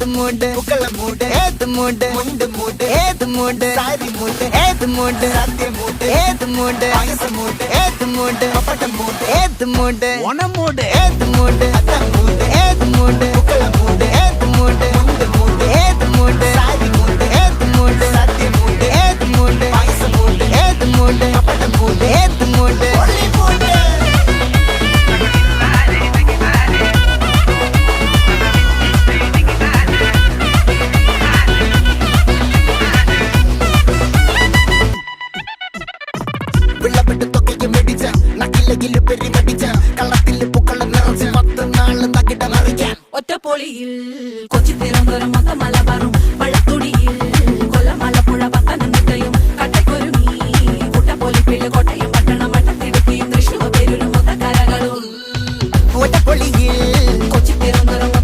ஏத்து மூண்டு புக்கல மூண்டு ஏத்து மூண்டு முண்டு மூண்டு ஏத்து மூண்டு சாரி மூண்டு ஏத்து மூண்டு சத்திய மூண்டு ஏத்து மூண்டு அகச மூண்டு ஏத்து மூண்டு பப்பட்ட மூண்டு ஏத்து மூண்டு ஒன மூண்டு ஏத்து மூண்டு அத்தம் അടിച്ച കള്ളത്തിൽ പൂക്കള നിറച്ച് പത്ത് നാൾ തകിട മറിക്കാൻ. ഒറ്റപ്പൊളിയിൽ കൊച്ചി തിരുവനന്തപുരം മൊത്തം മലബാറും വള്ളത്തുടിയിൽ കൊല്ലം ആലപ്പുഴ പത്തനംതിട്ടയും കട്ടക്കൊരുങ്ങി കുട്ടപ്പൊലിപ്പിള്ളി കോട്ടയം പട്ടണം തൃശ്ശൂർ ഒറ്റപ്പൊളിയിൽ കൊച്ചി തിരുവനന്തപുരം